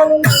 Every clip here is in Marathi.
आनंद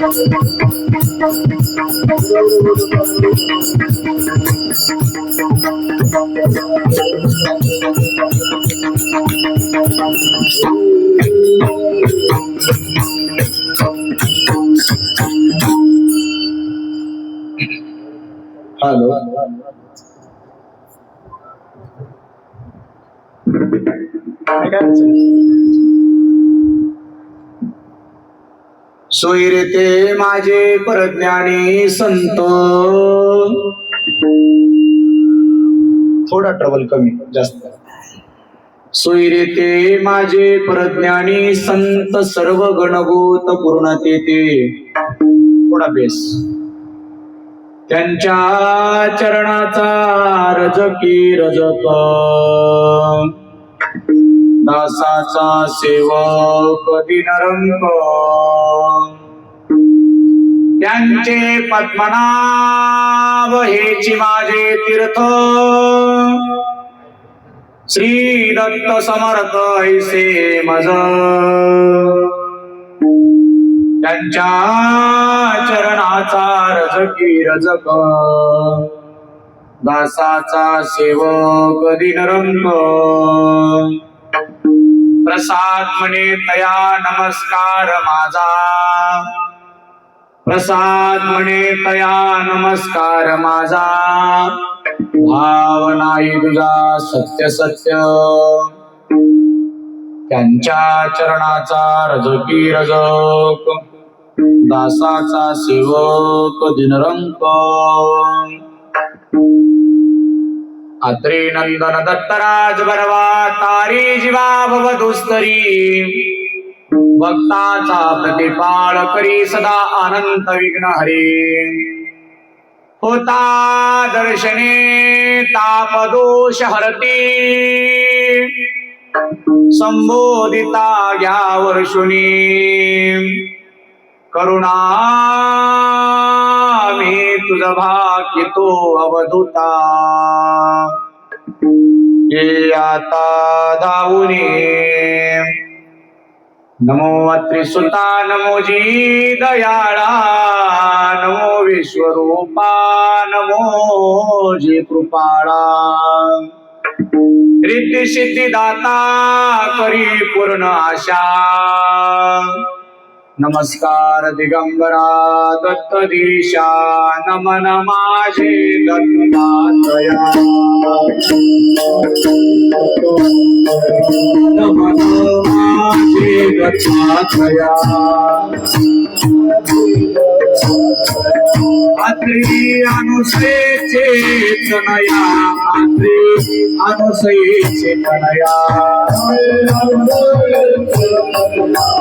सद्गुरु आनंदगिरी महाराज सोयरे ते माझे परज्ञानी संत. थोडा ट्रबल कमी जास्त. सोयरे ते माझे परज्ञानी संत सर्व गणभूत पूर्ण ते थोडा बेस. त्यांच्या चरणाचा रजकी रजक दासाचा सेवक दिनरंग. त्यांचे पद्मनाभ हेची माझे तीर्थ. श्री दत्त समर्थ ऐसे मज. त्यांच्या चरणाचा रजकी रजक दासाचा सेवक दिनरंग. प्रसाद म्हणे तया नमस्कार माझा. प्रसाद म्हणे तया नमस्कार माझा. भाव नाही तुझा सत्य सत्य. त्यांच्या चरणाचा रजकी रजक. दासाचा सेवक दिनरंक. अत्रे नंदन दत्तराज बरवा तारी जीवा भवदुस्तरी भक्ताचा प्रतिपाळ करी सदा अनंत विघ्न हरे होता दर्शने तापदोष हरती संबोधिता घ्या वर्षुनी। करुणा मी तुझ तो अवधूता. ये आता धावुनी नमो अत्रिसुता नमो जी दयाळा नमो विश्वरूपा नमो जी कृपाळा रिद्धी सिद्धी दाता करी पूर्ण आशा. नमस्कार दिगंबरा दत्त नम नमन माझे दत्तात्रया नमन माझे दत्तात्रया आत्री अनुसयेचे चेतनया आत्री अनुसये तनया।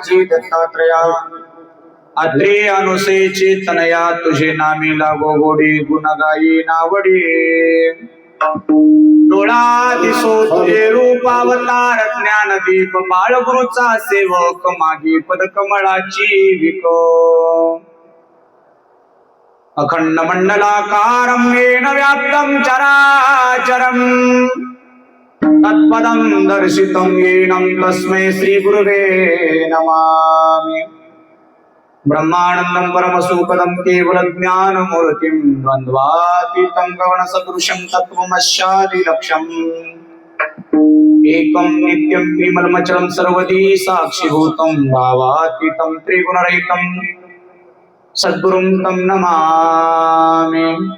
माझी दत्तात्रया अत्रे अनुसे चेतनया तुझे नामी लागो गोडी गुणगाई नावडी। डोळा दिसो तुझे रूपावतार ज्ञान दीप बाळगुरुचा सेवक मागी पदकमळाची विक। अखंड मंडलाकारं येण व्याप्तं चराचरम्। तत्पदं दर्शितं येनं तस्मै श्रीगुरुवे नमामि। ब्रह्मानन्दं परमसुखदं केवलज्ञानमूर्तिं द्वन्द्वातीतं गगनसदृशं तत्त्वमस्यादिलक्ष्यम् एकं नित्यं विमलमचलं सर्वदी साक्षिभूतं भावातीतं त्रिगुणरहितं। सद्गुरुं तं नमामि।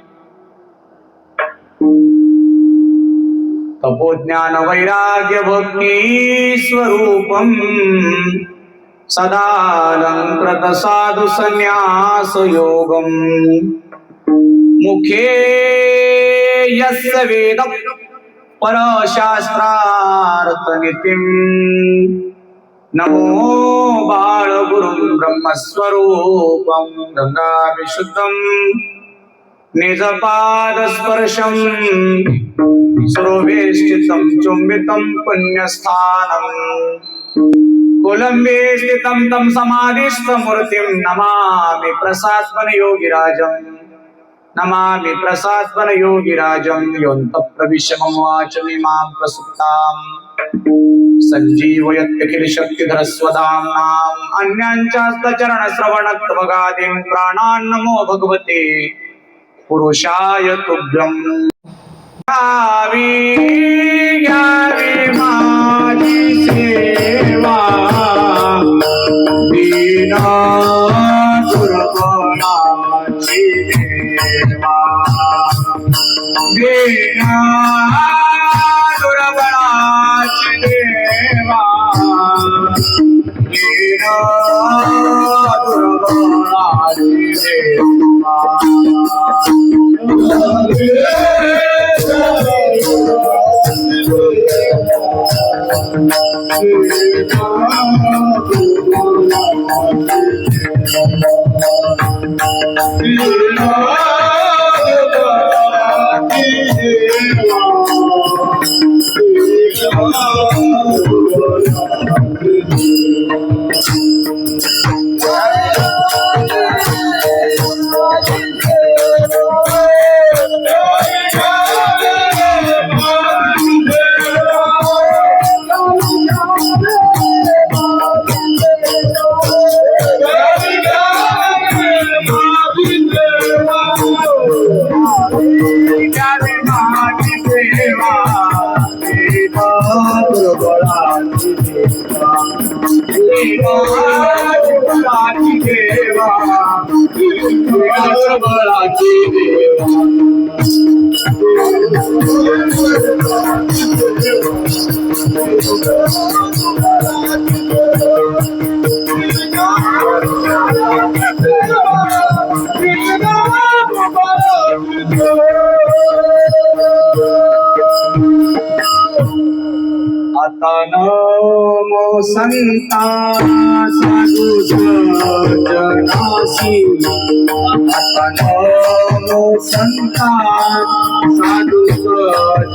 तपोज्ञान वैराग्य भक्ती स्वरूपम सदालंकृत साधु संन्यास योगम मुखे यस्य वेद परशास्त्रार्थ नितिम नमो बाळगुरुं ब्रह्मस्वरूपं गंगा विशुद्धं निजपादस्पर्शम् सुरोवेष्टितं चुम्बितं पुण्यस्थानम् कोलम्बे स्थितं तं समाधिस्थमूर्तिं नमामि प्रसाद्वन योगिराजम् नमामि प्रसाद्वनयोगिराजं योगिराजं योऽन्तः प्रविश्य मम वाचमिमां प्रसुप्ताम्। सञ्जीवयत्यखिलशक्तिधरस्वधाम्नाम् अन्याञ्चास्तचरणश्रवणत्वगादिं प्राणान्नमो भगवते। પુરુષાય તુભ્યમ આવી आता नमो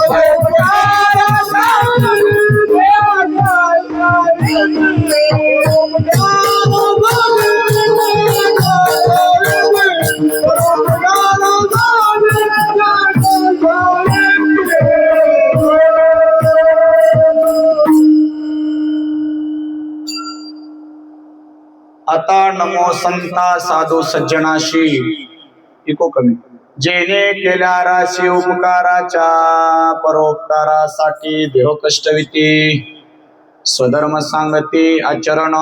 Yeah. संता साधू सज्जनाशी. इको कमी. जेने केल्या राशी उपकाराच्या परोपकारासाठी देह कष्टविती. स्वधर्म सांगती आचरण.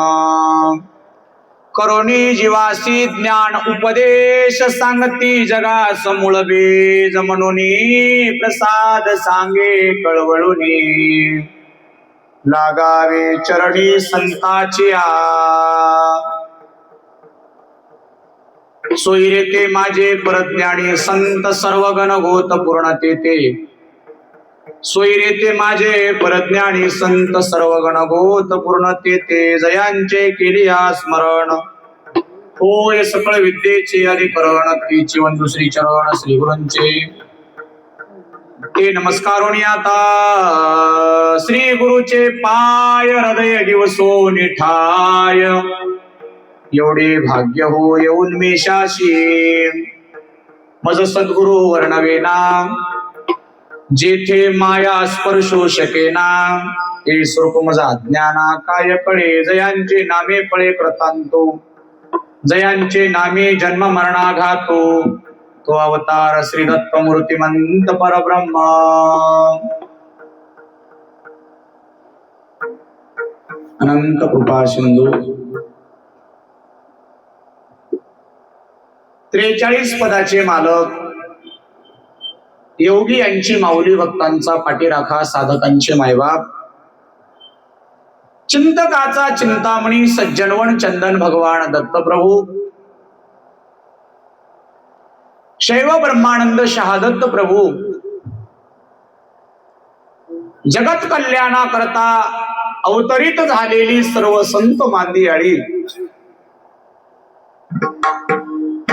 करोनी जीवासी ज्ञान उपदेश सांगती जगास मूळ बीज म्हणून प्रसाद सांगे कळवळुनी. लागावे चरणी संताची आ सोयरे ते माझे परज्ञानी संत सर्वगण गोत पूर्ण ते ते सोयरे ते माझे परज्ञानी संत सर्वगण गोत पूर्ण ते ते जयांचे केली स्मरण. होय सकळ विद्येचे अधिकरण. तीची वंदू श्री चरण श्री गुरूंचे. ते नमस्कारोनी हो आता श्री गुरुचे पाय हृदय दिवसो निठाय. एवढे भाग्य हो येऊन मेषाशी. मज सद्गुरु वर्णवेना जेथे माया स्पर्शो शकेना हे स्वरूप मजा अज्ञाना काय कळे जयांचे नामे पळे प्रतांतो जयांचे नामे जन्म मरणा घातो तो अवतार श्री दत्त मूर्तिमंत परब्रह्म. अनंत कृपा सिंधू त्रेचाळीस पदाचे मालक. योगी यांची माऊली भक्तांचा पाठीराखा साधकांचे मायबाप. चिंतकाचा चिंतामणी सज्जनवण चंदन भगवान दत्तप्रभू. शैव ब्रह्मानंद शहादत्त प्रभू. जगत कल्याणाकरता अवतरित झालेली सर्व संत मांदियाळी.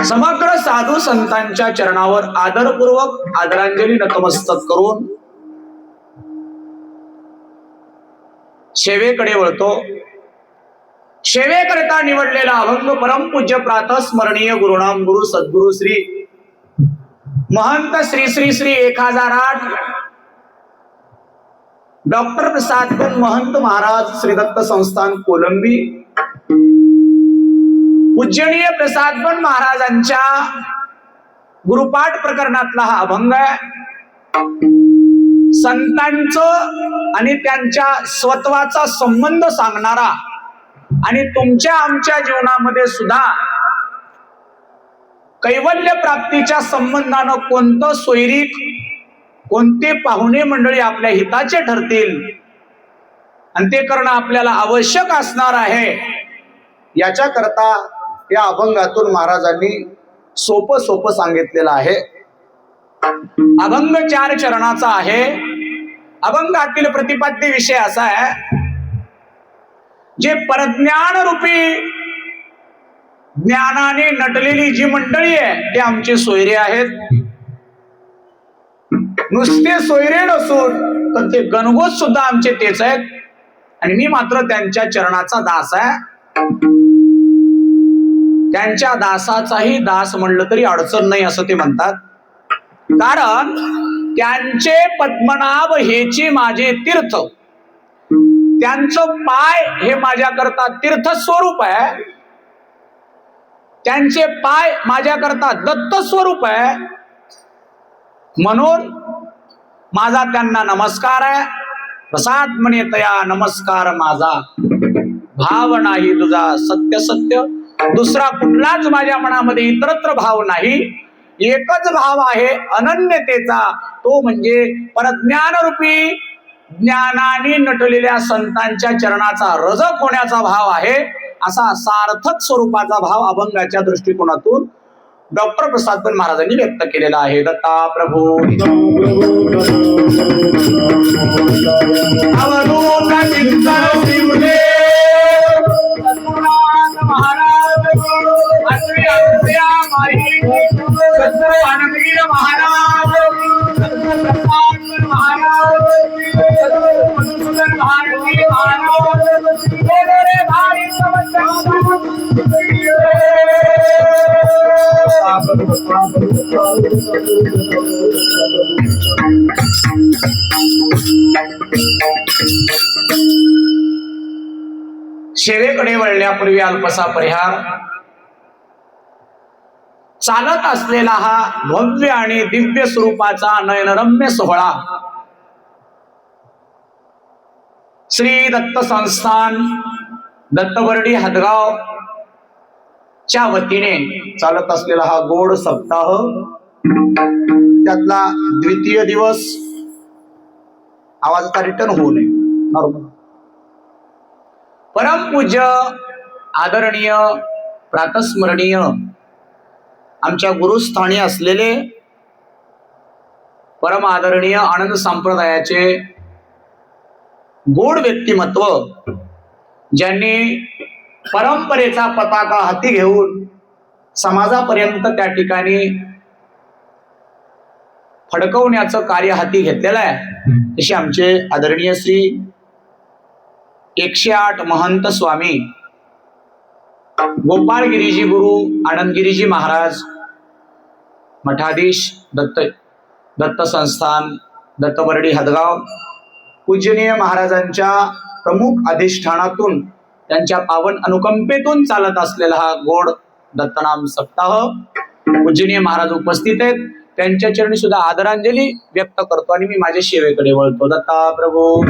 समग्र साधू संतांच्या चरणावर आदरपूर्वक आदरांजली नतमस्तक करून सेवेकडे वळतो. सेवेकरिता निवडलेला अभंग परमपूज्य प्रातः स्मरणीय गुरुनाम गुरु सद्गुरु श्री महंत श्री श्री श्री एक हजार आठ डॉक्टर प्रसाद महंत महाराज श्री दत्त संस्थान कोलंबी पूजनीय प्रसादपण महाराजांच्या गुरुपाठ प्रकरणातला हा अभंग आहे. संतांचं आणि त्यांच्या स्वत्वाचा संबंध सांगणारा आणि तुमच्या आमच्या जीवनामध्ये सुद्धा कैवल्य प्राप्तीच्या संबंधानं कोणतं सोयरीक कोणते पाहुणे मंडळी आपल्या हिताचे ठरतील आणि ते करणं आपल्याला आवश्यक असणार आहे याच्याकरता या अभंगातून महाराजांनी सोपं सोपं सांगितलेलं आहे. अभंग चार चरणाचा आहे. अभंगातील प्रतिपाद्य विषय असा आहे जे परज्ञान रूपी ज्ञानाने नटलेली जी मंडळी आहे ते आमचे सोयरे आहेत. नुसते सोयरे नसून तर ते गणगोत सुद्धा आमचे तेच आहेत. आणि मी मात्र त्यांच्या चरणाचा दास आहे. त्यांच्या दासाचाही दास म्हणलं तरी अडचण नाही असं ते म्हणतात. कारण त्यांचे पद्मनाभ हेचे माझे तीर्थ. त्यांचं पाय हे माझ्याकरता तीर्थ स्वरूप आहे. त्यांचे पाय माझ्याकरता दत्त स्वरूप आहे. म्हणून माझा त्यांना नमस्कार आहे. प्रसाद म्हणे तया नमस्कार माझा. भाव नाही तुझा सत्य सत्य. दुसरा कुठलाच माझ्या मनामध्ये इतरत्र भाव नाही. एकच भाव आहे अनन्यतेचा. तो म्हणजे परज्ञानरूपी ज्ञानाने नटलेल्या संतांच्या चरणाचा रजक होण्याचा भाव आहे. असा सार्थक स्वरूपाचा भाव अभंगाच्या दृष्टिकोनातून डॉक्टर प्रसादपन महाराजांनी व्यक्त केलेला आहे. दत्ता प्रभू सेवेकडे वळण्यापूर्वी अल्पसा परिहार. चालत असलेला हा भव्य आणि दिव्य स्वरूपाचा नयनरम्य सोहळा. श्री दत्त संस्थान दत्तबर्डी हदगाव च्या वतीने चालत असलेला हा गोड सप्ताह. त्यातला द्वितीय दिवस आवाजाचा रिटर्न होऊ नये. नॉर्मल परमपूज्य आदरणीय प्रातस्मरणीय आमच्या गुरुस्थानी असलेले परम आदरणीय आनंद संप्रदायाचे गोड व्यक्तिमत्व ज्यांनी परंपरेचा पताका हाती घेऊन समाजापर्यंत त्या ठिकाणी फडकवण्याचं कार्य हाती घेतलेलं आहे. तसे आमचे आदरणीय श्री एकशे आठ महंत स्वामी गोपाळगिरीजी गुरु आनंदगिरीजी महाराज मठाधीश दत्त दत्त संस्थान दत्तबर्डी हदगाव पूजनीय महाराजांच्या प्रमुख अधिष्ठानातून त्यांच्या पावन अनुकंपेतून चालत असलेला हा गोड दत्तनाम सप्ताह पूजनीय महाराज उपस्थित आहेत. त्यांच्या चरणी सुद्धा आदरांजली व्यक्त करतो आणि मी माझ्या सेवेकडे वळतो. दत्ता प्रभू.